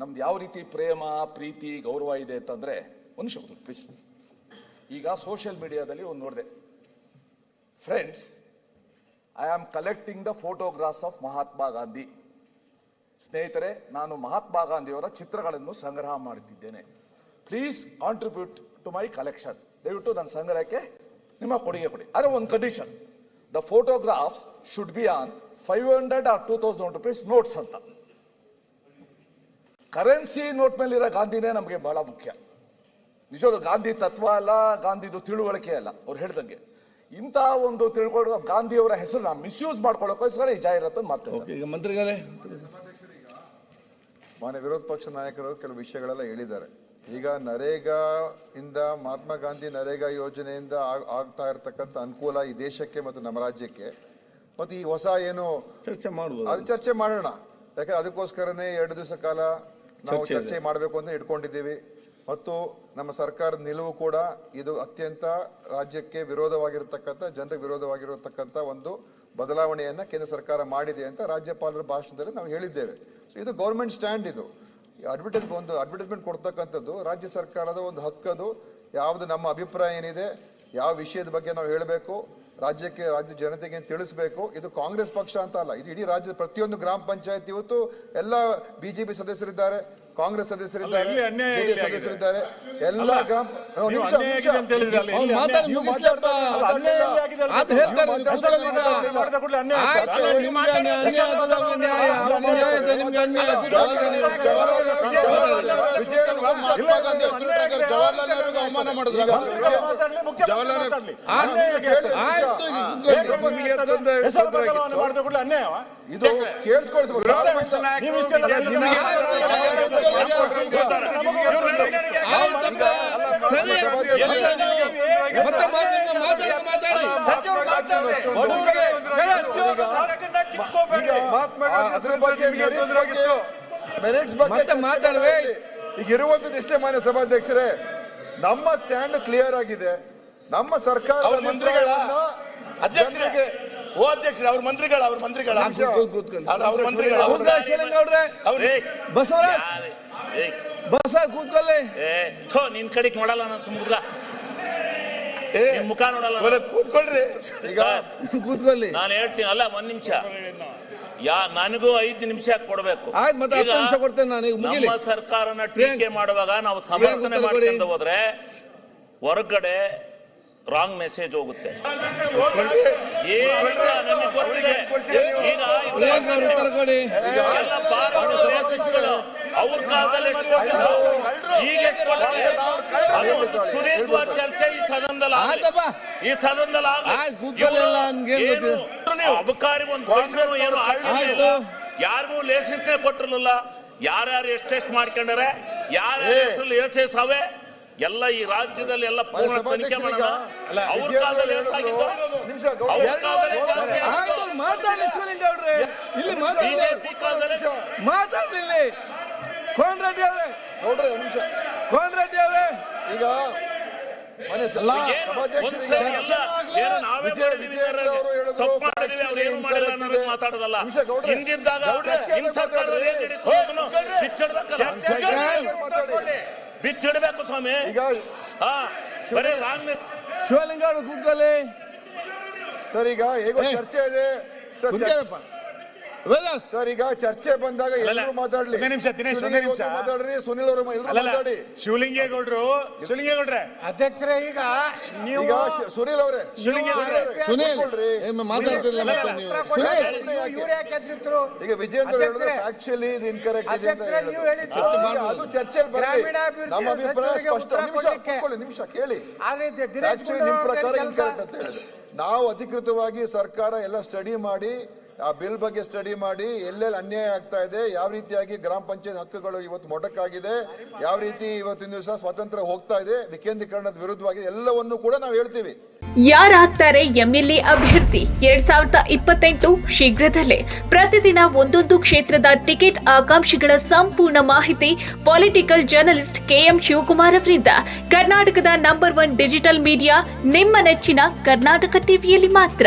ನಮ್ದು ಯಾವ ರೀತಿ ಪ್ರೇಮ, ಪ್ರೀತಿ, ಗೌರವ ಇದೆ ಅಂತಂದ್ರೆ ಒಂದು ಶಬ್ದ ಪ್ಲೀಸ್ ಈಗ ಸೋಷಿಯಲ್ ಮೀಡಿಯಾದಲ್ಲಿ ಒಂದು ನೋಡಿದೆ. Friends I am collecting the photographs of Mahatma Gandhi ಸ್ನೇಹಿತರೆ, ನಾನು ಮಹಾತ್ಮ ಗಾಂಧಿಯವರ ಚಿತ್ರಗಳನ್ನು ಸಂಗ್ರಹ ಮಾಡುತ್ತಿದ್ದೇನೆ please contribute to my collection ದಯವಿಟ್ಟು ನನ್ನ ಸಂಗ್ರಹಕ್ಕೆ ನಿಮ್ಮ ಕೊಡುಗೆ ಕೊಡಿ. ಅರೆ ಒಂದು condition the photographs should be on five hundred or two thousand rupees notes ಅಂತ. ಕರೆನ್ಸಿ ನೋಟ್ ಮೇಲಿರೋ ಗಾಂಧಿನೇ ನಮಗೆ ಬಹಳ ಮುಖ್ಯ. ನಿಜವಾದ ಗಾಂಧಿ ತತ್ವ ಅಲ್ಲ ಗಾಂಧಿದು ತಿಳುವಳಿಕೆ ಅಲ್ಲ ಅವ್ರು ಹೇಳ್ದಂಗೆ. ಇಂಥ ಒಂದು ತಿಳ್ಕೊಳ್ಳೋ ಗಾಂಧಿಯವರ ಹೆಸರನ್ನ ಮಿಸ್ಯೂಸ್ ಮಾಡ್ಕೊಳ್ಳೋಕ್ಕೋಸ್ಕರ ಈ ಜಾಹೀರಾತನ್ನು ಮಾಡ್ತಾರೆ ಈಗ ಮಂತ್ರಿಗಳೇ? ಮಾನ್ಯ ವಿರೋಧ ಪಕ್ಷ ನಾಯಕರು ಕೆಲವು ವಿಷಯಗಳೆಲ್ಲ ಹೇಳಿದ್ದಾರೆ. ಈಗ ನರೇಗಾ ಇಂದ ಮಹಾತ್ಮ ಗಾಂಧಿ ನರೇಗಾ ಯೋಜನೆಯಿಂದ ಆಗ್- ಆಗ್ತಾ ಇರತಕ್ಕಂಥ ಅನುಕೂಲ ಈ ದೇಶಕ್ಕೆ ಮತ್ತು ನಮ್ಮ ರಾಜ್ಯಕ್ಕೆ. ಮತ್ತು ಈ ಹೊಸ ಏನು ಚರ್ಚೆ ಅದು ಚರ್ಚೆ ಮಾಡೋಣ. ಯಾಕಂದ್ರೆ ಅದಕ್ಕೋಸ್ಕರನೇ ಎರಡು ದಿವಸ ಕಾಲ ನಾವು ಚರ್ಚೆ. ಮಾಡಬೇಕು ಅಂತ ಇಟ್ಕೊಂಡಿದ್ದೀವಿ. ಮತ್ತು ನಮ್ಮ ಸರ್ಕಾರದ ನಿಲುವು ಕೂಡ ಇದು ಅತ್ಯಂತ ರಾಜ್ಯಕ್ಕೆ ವಿರೋಧವಾಗಿರತಕ್ಕಂಥ ಜನರಿಗೆ ವಿರೋಧವಾಗಿರತಕ್ಕಂಥ ಒಂದು ಬದಲಾವಣೆಯನ್ನ ಕೇಂದ್ರ ಸರ್ಕಾರ ಮಾಡಿದೆ ಅಂತ ರಾಜ್ಯಪಾಲರ ಭಾಷಣದಲ್ಲಿ ನಾವು ಹೇಳಿದ್ದೇವೆ. ಸೊ ಇದು ಗೌರ್ಮೆಂಟ್ ಸ್ಟ್ಯಾಂಡ್ ಇದು. ಅಡ್ವರ್ಟೈಸ್ ಒಂದು ಅಡ್ವರ್ಟೈಸ್ಮೆಂಟ್ ಕೊಡ್ತಕ್ಕಂಥದ್ದು ರಾಜ್ಯ ಸರ್ಕಾರದ ಒಂದು ಹಕ್ಕದು. ಯಾವುದು ನಮ್ಮ ಅಭಿಪ್ರಾಯ ಏನಿದೆ ಯಾವ ವಿಷಯದ ಬಗ್ಗೆ ನಾವು ಹೇಳಬೇಕು ರಾಜ್ಯಕ್ಕೆ, ರಾಜ್ಯ ಜನತೆಗೆ ತಿಳಿಸಬೇಕು. ಇದು ಕಾಂಗ್ರೆಸ್ ಪಕ್ಷ ಅಂತ ಅಲ್ಲ. ಇದು ಇಡೀ ರಾಜ್ಯದ ಪ್ರತಿಯೊಂದು ಗ್ರಾಮ ಪಂಚಾಯತ್ ಇವತ್ತು ಎಲ್ಲ ಬಿಜೆಪಿ ಸದಸ್ಯರಿದ್ದಾರೆ. ಕಾಂಗ್ರೆಸ್ ಸದಸ್ಯರಿದ್ದಾರೆ ಜೆಡಿಎಸ್ ಸದಸ್ಯರಿದ್ದಾರೆ ಎಲ್ಲ ಗ್ರಾಮ ನಿಮಿಷ. ಜವಾಹರ್ಲಾಲ್ ಅವಮಾನ ಮಾಡಿದ್ರು ಇದು ಕೇಳಿಸ್ಕೊಳ್ಸ್ಬೇಕು. ಮಹಾತ್ಮ. ಈಗ ಇರುವಂತದ್ದು ಇಷ್ಟೇ ಮಾನ್ಯ ಸಭಾಧ್ಯಕ್ಷರೇ ನಮ್ಮ ಸ್ಟ್ಯಾಂಡ್ ಕ್ಲಿಯರ್ ಆಗಿದೆ ನಮ್ಮ ಸರ್ಕಾರ ಮಂತ್ರಿಗಳನ್ನ ಓ ಅಧ್ಯಕ್ಷರ ಅವ್ರ ಮಂತ್ರಿಗಳ ಅವ್ರ ಮಂತ್ರಿಗಳ. ಅವ್ರ- ಅವ್ರ. ಮಂತ್ರಿಗಳ. ಬಸವರಾಜ್. ಬಸ ಕೂತ್ಕೊಳ್ಳಿ. ಏ ಥೋ ನಿನ್ ಕಡೆಗ್ ನೋಡಲ್ಲ ನಾನು ಸುಮುದ್ರ ನಿನ್ ಮುಖ ನೋಡಲ್ಲ ಕೂತ್ಕೊಳ್ರಿ. ಈಗ ಕೂತ್ಕೊಳ್ಳಿ. ನಾನು ಹೇಳ್ತೀನಿ ಅಲ್ಲ ಒಂದ್ ನಿಮಿಷ. ಯಾ ನನಗೂ ಐದು ನಿಮಿಷ ಕೊಡಬೇಕು. ನಮ್ಮ ಸರ್ಕಾರನ ಟೀಕೆ ಮಾಡುವಾಗ ನಾವು ಸಮರ್ಥನೆ ಮಾಡ್ಕೊಂಡು ಹೋದ್ರೆ ಹೊರಗಡೆ ರಾಂಗ್ ಮೆಸೇಜ್ ಹೋಗುತ್ತೆ. ಅವ್ರು ಕಾಲದಲ್ಲಿ ಈಗ? ಸುದೀರ್ಘವಾದ ಚರ್ಚೆ ಈ ಸದನದಲ್ಲಿ ಈ ಸದನದಲ್ಲಿ. ಅಬಕಾರಿ ಒಂದು ಪೈಸೆನೂ ಏನು. ಆಯ್ತು. ಯಾರಿಗೂ ಲೇಸಿಸ್ಟೇ ಕೊಟ್ಟಿರಲಿಲ್ಲ. ಯಾರ್ಯಾರು ಎಷ್ಟೆಷ್ಟು ಮಾಡ್ಕೊಂಡಾರೆ ಯಾರ್ಯಾರ ಹೆಸರು ಯೋಚಿಸವೆ ಎಲ್ಲ ಈ ರಾಜ್ಯದಲ್ಲಿ ಎಲ್ಲ ಪೂರ್ಣ ತನಿಖೆ ಮಾಡೋಣ. ಅವ್ರ ಕಾಲದಲ್ಲಿ ಅವ್ರ. ಮಾತಾಡಿ ಇಲ್ಲಿ ಬಿಜೆಪಿ ಕಾಲದಲ್ಲಿ? ಮಾತಾಡ್ಲಿ ಇಲ್ಲಿ. ಕೋನ್ ರೆಡ್ಡಿ ಅವ್ರೆ. ನೋಡ್ರಿ ಒಂದ್ ನಿಮಿಷ. ಕೋನ್ ರೆಡ್ಡಿ ಅವ್ರೆ ಈಗ ಮನೆ ಮಾತಾಡೋದಲ್ಲ. ಹಿಂದಿದ್ದಾಗ ಬಿಚ್ಚಿಡ್ಬೇಕು ಸ್ವಾಮಿ. ಈಗ ಹಾ ಬರೀ ಲಾಂಗ್ ಶಿವಲಿಂಗ ಕೂತ್ಕೊಳ್ಳಿ. ಸರ್ ಈಗ ಹೇಗೋ ಚರ್ಚೆ ಇದೆ. ಸರ್ ಚರ್- ಕೂತ್ಕೊಳ್ಳಪ್ಪ ವೇದಾಸ್ ಸರ್ ಈಗ ಚರ್ಚೆ ಬಂದಾಗ ಎಲ್ಲರೂ ಮಾತಾಡ್ಲಿ. ನಿಮಿಷ, ದಿನೇಶ್, ಸುನೀಲ್ ಒಂದೇ ನಿಮಿಷ. ಮಾತಾಡ್ರಿ ಸುನಿಲ್ ಅವರು ಮಾತಾಡಿ. ಶಿವಲಿಂಗೇಗೌಡರು ಶಿವಲಿಂಗೇಗೌಡ್ರೆ. ಅಧ್ಯಕ್ಷರೇ ಈಗ ನೀವು ಸುನಿಲ್ ಅವರೇ. ಶಿವಲಿಂಗೇಗೌಡ್ರೆ. ಈಗ ವಿಜೇಂದ್ರ ಹೇಳಿದ್ರು ಆಕ್ಚುಲಿ ಇದು ಇನ್ಕರೆಕ್ಟ್ ಇದೆ ಅಧ್ಯಕ್ಷರೇ, ನೀವು ಹೇಳಿದ್ರು. ಅದು ಚರ್ಚೆಯಲ್ಲಿ ಬರಲಿ. ನಮ್ಮ ಅಭಿಪ್ರಾಯ ಸ್ಪಷ್ಟ. ನಿಮಿಷ. ನಿಮಿಷ ಕೇಳಿ. ಆಕ್ಚುಲಿ ನಿಮ್ ಪ್ರಕಾರ ಇನ್ಕರೆಕ್ಟ್ ಅಂತ ಹೇಳಿದ್ರು. ನಾವು ಅಧಿಕೃತವಾಗಿ ಸರ್ಕಾರ ಎಲ್ಲ ಸ್ಟಡಿ ಮಾಡಿ ಆ ಬಿಲ್ ಬಗ್ಗೆ ಸ್ಟಡಿ ಮಾಡಿ ಎಲ್ಲೆಲ್ಲಿ ಅನ್ಯಾಯ ಆಗ್ತಾ ಇದೆ, ಯಾವ ರೀತಿಯಾಗಿ ಗ್ರಾಮ ಪಂಚಾಯತ್ ಹಕ್ಕುಗಳು ಇವತ್ತು ಮೊಟಕಾಗಿದೆ, ಯಾವ ರೀತಿ ಇವತ್ತಿನ ದಿವಸ ಸ್ವಾತಂತ್ರ್ಯ ಹೋಗ್ತಾ ಇದೆ, ವಿಕೇಂದ್ರೀಕರಣದ ವಿರುದ್ಧವಾಗಿ ಎಲ್ಲವನ್ನು ಕೂಡ ನಾವು ಹೇಳ್ತೀವಿ. ಯಾರಾಗ್ತಾರೆ ಎಂಎಲ್ಎ ಅಭ್ಯರ್ಥಿ? ಎರಡ್ ಸಾವಿರದ ಇಪ್ಪತ್ತೆಂಟು ಶೀಘ್ರದಲ್ಲೇ. ಪ್ರತಿದಿನ ಒಂದೊಂದು ಕ್ಷೇತ್ರದ ಟಿಕೆಟ್ ಆಕಾಂಕ್ಷಿಗಳ ಸಂಪೂರ್ಣ ಮಾಹಿತಿ ಪೊಲಿಟಿಕಲ್ ಜರ್ನಲಿಸ್ಟ್ ಕೆಎಂ ಶಿವಕುಮಾರ್ ಅವರಿಂದ. ಕರ್ನಾಟಕದ ನಂಬರ್ ಒನ್ ಡಿಜಿಟಲ್ ಮೀಡಿಯಾ, ನಿಮ್ಮ ನೆಚ್ಚಿನ ಕರ್ನಾಟಕ ಟಿವಿಯಲ್ಲಿ ಮಾತ್ರ.